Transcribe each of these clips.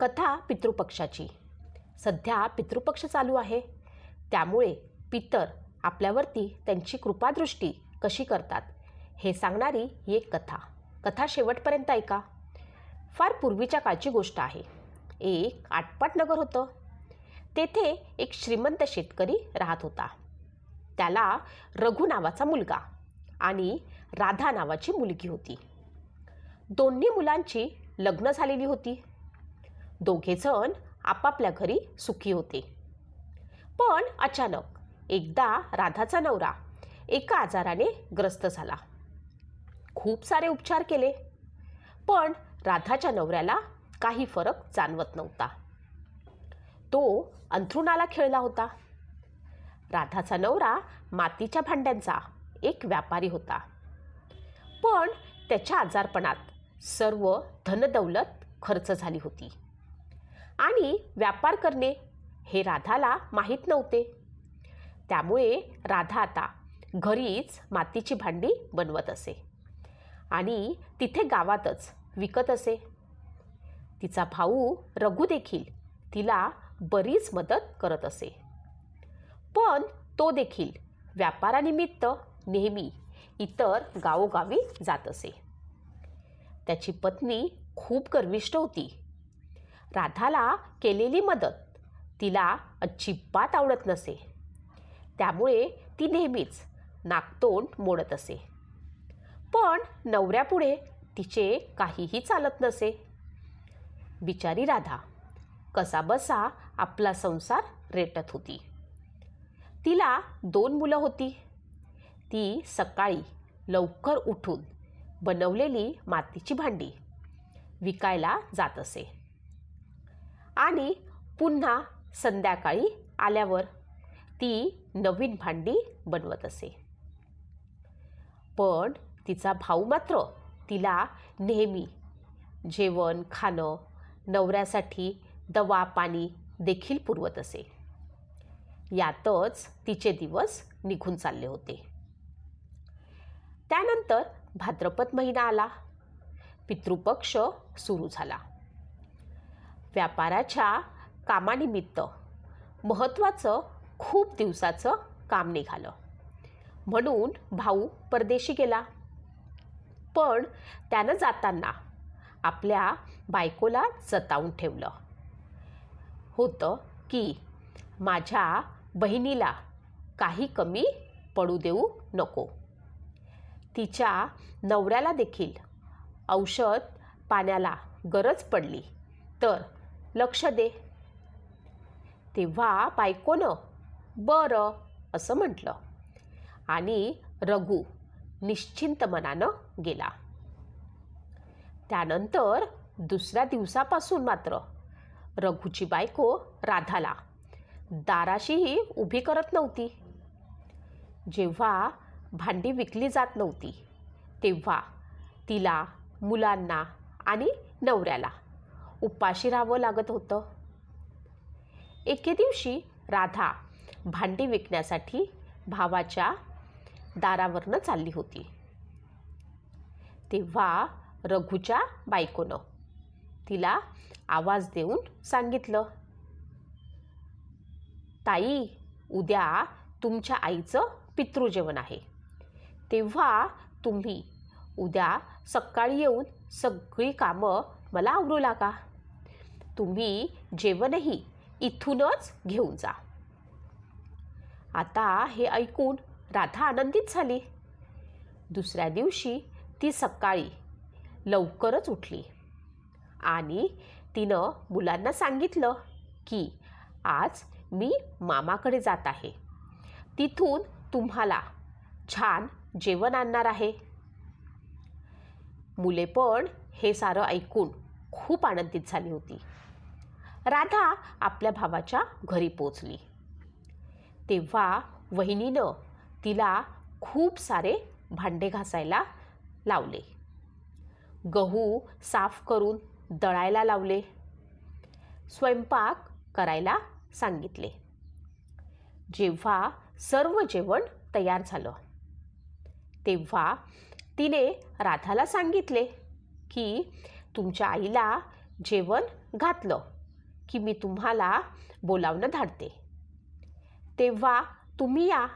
कथा पितृपक्षाची. सध्या पितृपक्ष चालू आहे. त्यामुळे पितर आपल्यावरती त्यांची कृपादृष्टी कशी करतात हे सांगणारी ही एक कथा. कथा शेवटपर्यंत ऐका. फार पूर्वीच्या काळची गोष्ट आहे. एक आटपाट नगर होतं. तेथे एक श्रीमंत शेतकरी राहत होता. त्याला रघु नावाचा मुलगा आणि राधा नावाची मुलगी होती. दोन्ही मुलांची लग्न झालेली होती. दोघेजण आपापल्या घरी सुखी होते. पण अचानक एकदा राधाचा नवरा एका आजाराने ग्रस्त झाला. खूप सारे उपचार केले. पण राधाच्या नवऱ्याला काही फरक जाणवत नव्हता. तो अंथरुणाला खेळला होता. राधाचा नवरा मातीच्या भांड्यांचा एक व्यापारी होता. पण त्याच्या आजारपणात सर्व धनदौलत खर्च झाली होती. आणि व्यापार करणे हे राधाला माहीत नव्हते. त्यामुळे राधा आता घरीच मातीची भांडी बनवत असे आणि तिथे गावातच विकत असे. तिचा भाऊ रघु देखील तिला बरीच मदत करत असे. पण तो देखील व्यापारानिमित्त नेहमी इतर गावोगावी जात असे. त्याची पत्नी खूप गर्विष्ट होती. राधाला केलेली मदत. तिला अजिबात आवडत नसे. त्यामुळे ती नेहमीच नाकतोंड मोडत असे. पण नवऱ्यापुढे तिचे काहीही चालत नसे. बिचारी राधा कसाबसा आपला संसार रेटत होती. तिला दोन मुलं होती. ती सकाळी लवकर उठून बनवलेली मातीची भांडी विकायला जात असे. आणि पुन्हा संध्याकाळी आल्यावर ती नवीन भांडी बनवत असे. पण तिचा भाऊ मात्र तिला नेहमी जेवण खाणं नवऱ्यासाठी दवा पाणी देखील पुरवत असे. यातच तिचे दिवस निघून चालले होते. त्यानंतर भाद्रपद महिना आला. पितृपक्ष सुरू झाला. व्यापाराच्या कामानिमित्त महत्त्वाचं खूप दिवसाचं काम निघालं. म्हणून भाऊ परदेशी गेला. पण त्यानं जाताना आपल्या बायकोला जतावून ठेवलं. होतं की माझ्या बहिणीला काही कमी पडू देऊ नको. तिच्या नवऱ्याला देखील औषध पाण्याला गरज पडली. तर लक्ष दे. तेव्हा बायकोनं बरं असं म्हटलं. आणि रघु निश्चिंत मनानं गेला. त्यानंतर दुसऱ्या दिवसापासून मात्र रघुची बायको राधाला दाराशीही उभी करत नव्हती. जेव्हा भांडी विकली जात नव्हती तेव्हा तिला मुलांना आणि नवऱ्याला उपाशी राहावं लागत होतं. एके दिवशी राधा भांडी विकण्यासाठी भावाच्या दारावरनं चालली होती. तेव्हा रघुच्या बायकोनं तिला आवाज देऊन सांगितलं ताई उद्या तुमच्या आईचं पितृजेवण आहे. तेव्हा तुम्ही उद्या सकाळी येऊन सगळी कामं मला आवरू लागा. तुम्ही जेवणही इथूनच घेऊन जा. आता हे ऐकून राधा आनंदित झाली. दुसऱ्या दिवशी ती सकाळी लवकरच उठली आणि तिनं मुलांना सांगितलं की आज मी मामाकडे जात आहे. तिथून तुम्हाला छान जेवण आणणार आहे. मुले पण हे सारं ऐकून खूप आनंदित झाली होती. राधा आपल्या भावाच्या घरी पोचली. तेव्हा वहिनीनं तिला खूप सारे भांडे घासायला लावले. गहू साफ करून दळायला लावले. स्वयंपाक करायला सांगितले. जेव्हा सर्व जेवण तयार झालं तेव्हा तिने राधाला सांगितले की तुमच्या आईला जेवण घातलं की मी तुम्हाला बोलावणं धाडते. तेव्हा तुम्ही या.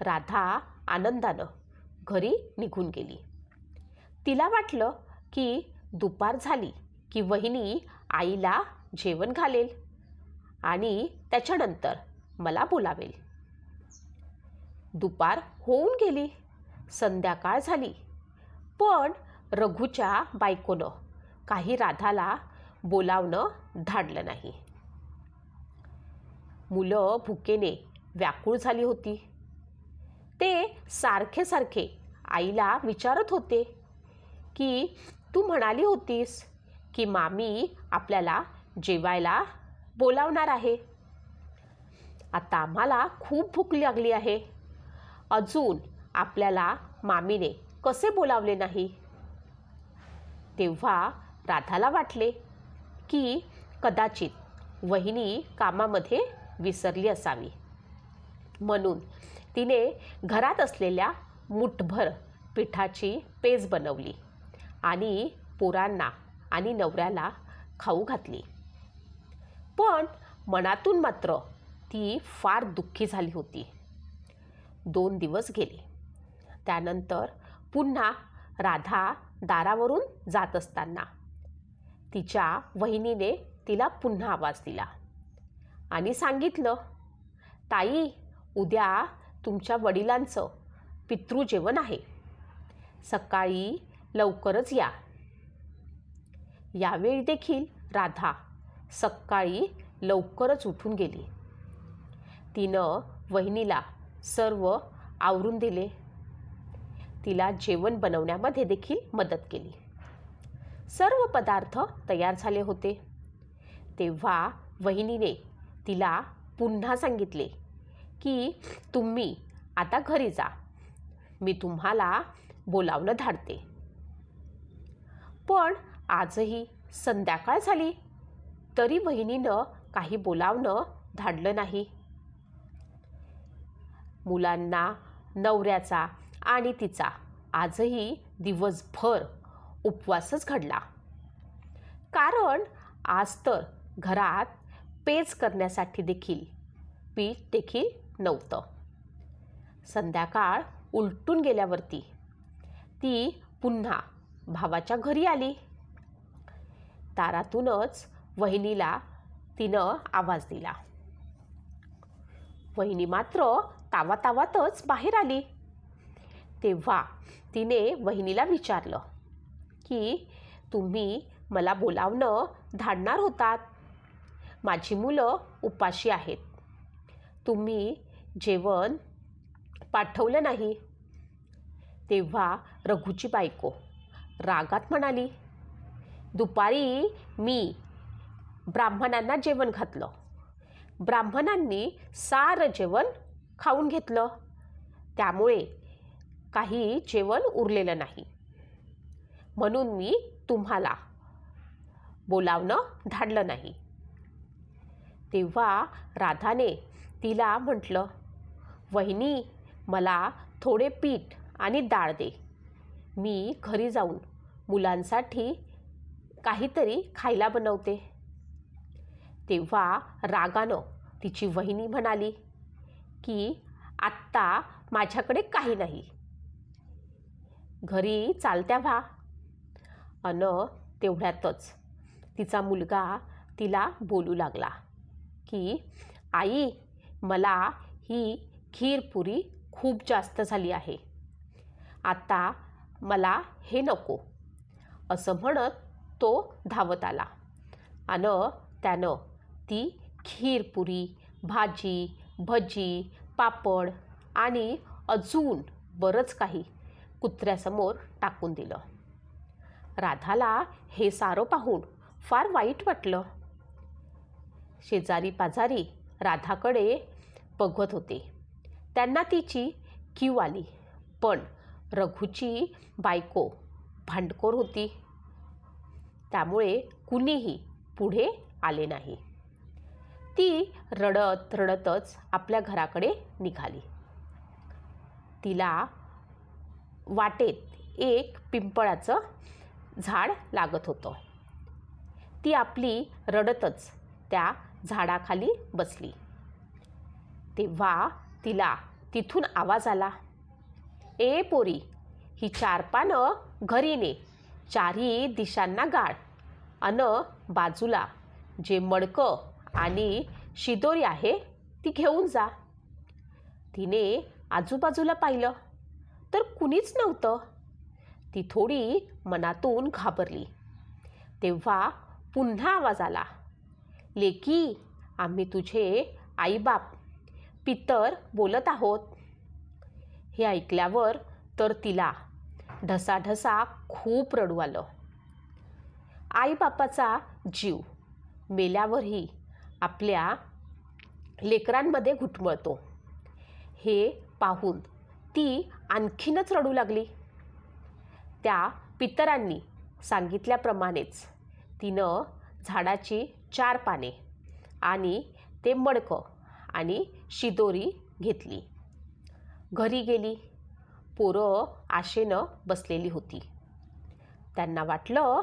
राधा आनंदानं घरी निघून गेली. तिला वाटलं की दुपार झाली की वहिनी आईला जेवण घालेल आणि त्याच्यानंतर मला बोलावेल. दुपार होऊन गेली. संध्याकाळ झाली. पण रघूच्या बायकोनं काही राधाला बोलावणं धाडलं नाही. मुलं भुकेने व्याकुळ झाली होती. ते सारखे सारखे आईला विचारत होते की तू म्हणाली होतीस की मामी आपल्याला जेवायला बोलावणार आहे. आता आम्हाला खूप भूक लागली आहे. अजून आपल्याला मामीने कसे बोलावले नाही? तेव्हा राधाला वाटले की कदाचित वहिनी कामामध्ये विसरली असावी. म्हणून तिने घरात असलेल्या मुठभर पिठाची पेज बनवली आणि पोरांना आणि नवऱ्याला खाऊ घातली. पण मनातून मात्र ती फार दुःखी झाली होती. दोन दिवस गेले. त्यानंतर पुन्हा राधा दारावरून जात असताना. तिच्या वहिनीने तिला पुन्हा आवाज दिला आणि सांगितलं ताई उद्या तुमच्या वडिलांचं पितृजेवण आहे. सकाळी लवकरच या. यावेळी देखील राधा सकाळी लवकरच उठून गेली. तिनं वहिनीला सर्व आवरून दिले. तिला जेवण बनवण्यामध्ये देखील मदत केली. सर्व पदार्थ तयार झाले होते. तेव्हा वहिनीने तिला पुन्हा सांगितले की तुम्ही आता घरी जा. मी तुम्हाला बोलावणं धाडते. पण आजही संध्याकाळ झाली. तरी वहिनीनं काही बोलावणं धाडलं नाही. मुलांना नवऱ्याचा आणि तिचा आजही दिवसभर उपवासच घडला. कारण आज तर घरात पेज करण्यासाठी देखील पीठ देखील नव्हतं. संध्याकाळ उलटून गेल्यावरती ती पुन्हा भावाच्या घरी आली. दारातूनच वहिनीला तिनं आवाज दिला. वहिनी मात्र तावातावातच बाहेर आली. तेव्हा तिने वहिनीला विचारलं की तुम्ही मला बोलावणं धाडणार होतात? माझी मुलं उपाशी आहेत. तुम्ही जेवण पाठवलं नाही. तेव्हा रघुची बायको रागात म्हणाली दुपारी मी ब्राह्मणांना जेवण घातलं. ब्राह्मणांनी सारं जेवण खाऊन घेतलं. त्यामुळे काही जेवण उरलेलं नाही. म्हणून मी तुम्हाला बोलावणं धाडलं नाही. तेव्हा राधाने तिला म्हटलं वहिनी मला थोडे पीठ आणि डाळ दे. मी घरी जाऊन मुलांसाठी काहीतरी खायला बनवते. तेव्हा रागानं तिची वहिनी म्हणाली की आत्ता माझ्याकडे काही नाही. घरी चालत्या व्हा. अन तेवढ्यातच तिचा मुलगा तिला बोलू लागला की आई मला ही खीरपुरी खूप जास्त झाली आहे. आता मला हे नको. असं म्हणत तो धावत आला. आणि त्यानं ती खीरपुरी भाजी भजी पापड आणि अजून बरंच काही कुत्र्यासमोर टाकून दिलं. राधाला हे सारं पाहून फार वाईट वाटलं. शेजारी पाजारी राधाकडे बघत होते. त्यांना तिची कीव आली पण रघुची बायको भांडखोर होती. त्यामुळे कुणीही पुढे आले नाही. ती रडत रडतच आपल्या घराकडे निघाली. तिला वाटेत एक पिंपळाचं झाड लागत होतं. ती आपली रडतच त्या झाडाखाली बसली. तेव्हा तिला तिथून आवाज आला ए पोरी ही चार पानं घरी ने. चारही दिशांना गाळ. अन बाजूला जे मडकं आणि शिदोरी आहे ती घेऊन जा. तिने आजूबाजूला पाहिलं. तर कुणीच नव्हतं. ती थोडी मनातून घाबरली. तेव्हा पुन्हा आवाज आला. लेकी आम्ही तुझे आईबाप पितर बोलत आहोत. हे ऐकल्यावर तर तिला ढसाढसा खूप रडू आलं. आईबापाचा जीव मेल्यावरही आपल्या लेकरांमध्ये घुटमळतो. हे पाहून ती आणखीनच रडू लागली. त्या पितरांनी सांगितल्याप्रमाणेच तिनं झाडाची चार पाने आणि ते मडकं आणि शिदोरी घेतली. घरी गेली. पोरं आशेनं बसलेली होती. त्यांना वाटलं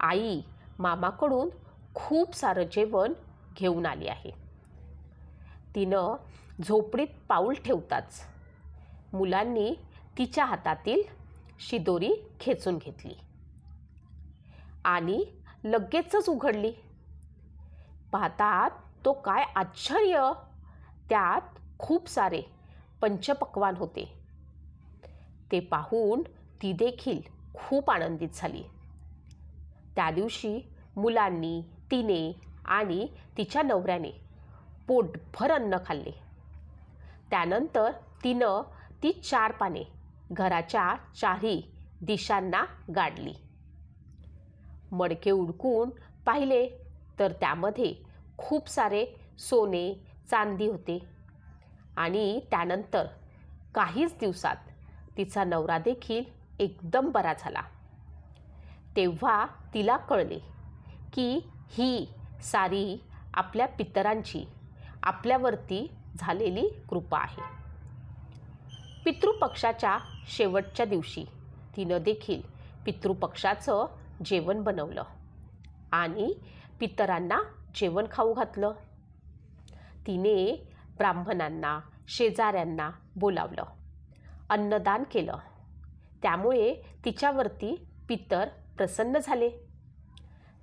आई मामाकडून खूप सारं जेवण घेऊन आली आहे. तिनं झोपडीत पाऊल ठेवताच मुलांनी तिच्या हातातील शिदोरी खेचून घेतली. आणि लगेचच उघडली. पाहतात तो काय आश्चर्य! त्यात खूप सारे पंचपक्वान होते. ते पाहून ती देखील खूप आनंदित झाली. त्या दिवशी मुलांनी तिने आणि तिच्या नवऱ्याने पोटभर अन्न खाल्ले. त्यानंतर तिनं ती चार पाने घराच्या चारही दिशांना गाडली. मडके उडकून पाहिले तर त्यामध्ये खूप सारे सोने चांदी होते. आणि त्यानंतर काहीच दिवसात तिचा नवरा देखील एकदम बरा झाला. तेव्हा तिला कळले की ही सारी आपल्या पितरांची आपल्यावरती झालेली कृपा आहे. पितृपक्षाच्या शेवटच्या दिवशी तिनं देखील पितृपक्षाचं जेवण बनवलं आणि पितरांना जेवण खाऊ घातलं. तिने ब्राह्मणांना शेजाऱ्यांना बोलावलं अन्नदान केलं. त्यामुळे तिच्यावरती पितर प्रसन्न झाले.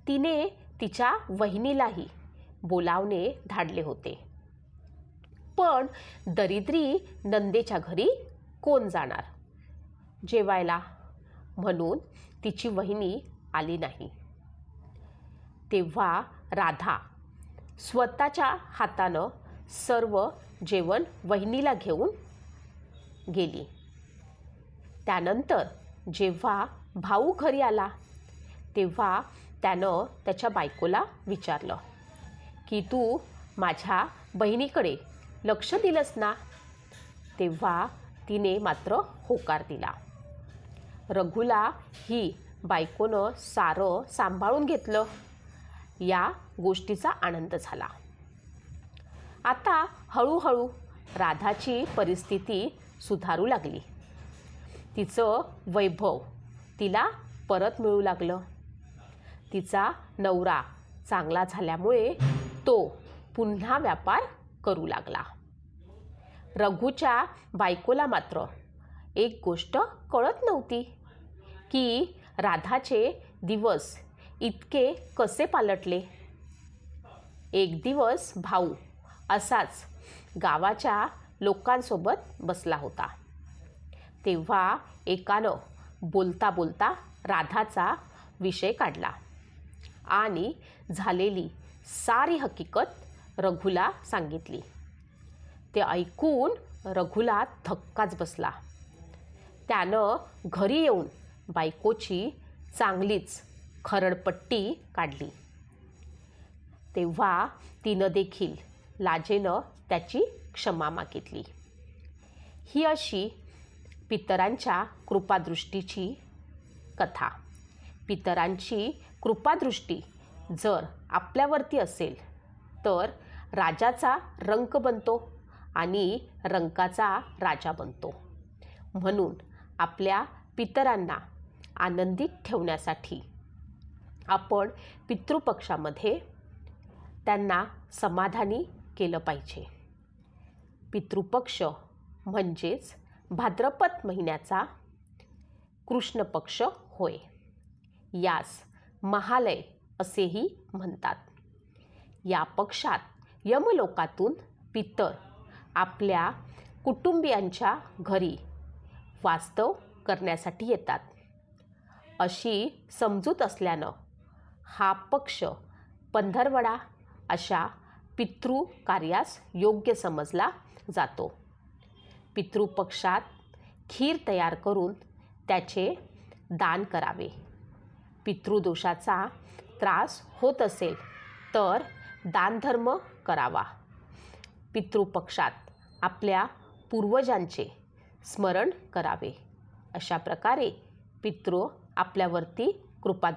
तिने तिच्या वहिनीलाही बोलावणे धाडले होते. पण दरिद्री नंदेच्या घरी कोण जाणार? जेवायला? म्हणून तिची वहिनी आली नाही. तेव्हा राधा स्वतःच्या हातानं सर्व जेवण वहिनीला घेऊन गेली. त्यानंतर जेव्हा भाऊ घरी आला तेव्हा त्यानं त्याच्या बायकोला विचारलं की तू माझ्या बहिणीकडे लक्ष दिलंस ना? तेव्हा तिने मात्र होकार दिला. रघुला ही बायकोनं सारं सांभाळून घेतलं. या गोष्टीचा आनंद झाला. आता हळूहळू राधाची परिस्थिती सुधारू लागली. तिचं वैभव तिला परत मिळू लागलं. तिचा नवरा चांगला झाल्यामुळे तो पुन्हा व्यापार करू लागला. रघूच्या बायकोला मात्र. एक गोष्ट कळत नव्हती की राधाचे दिवस इतके कसे पालटले. एक दिवस भाऊ असाच गावाच्या लोकांसोबत बसला होता. तेव्हा एकानं बोलता बोलता राधाचा विषय काढला आणि झालेली सारी हकीकत रघुला सांगितली. ते ऐकून रघुला धक्काच बसला. त्यानं घरी येऊन बायकोची चांगलीच खरडपट्टी काढली. तेव्हा तिनं देखील लाजेनं त्याची क्षमा मागितली. ही अशी पितरांच्या कृपादृष्टीची कथा. पितरांची कृपादृष्टी जर आपल्यावरती असेल तर राजाचा रंक बनतो. आणि रंकाचा राजा बनतो. म्हणून आपल्या पितरांना आनंदित ठेवण्यासाठी आपण पितृपक्षामध्ये त्यांना समाधानी केलं पाहिजे. पितृपक्ष म्हणजेच भाद्रपद महिन्याचा कृष्णपक्ष होय. यास महालय असेही म्हणतात. या पक्षात यमलोकातून पितर आपल्या कुटुंबियांच्या घरी वास्तव करण्यासाठी येतात. अशी समजूत असल्यानं हा पक्ष पंधरवडा अशा पितृ कार्यास योग्य समजला जातो. पितृपक्षात खीर तयार करून त्याचे दान करावे. पितृदोषाचा त्रास होत असेल तर दानधर्म करावा. पितृपक्षात आपल्या पूर्वजांचे स्मरण करावे. अशा प्रकारे पितृ आपल्यावरती कृपा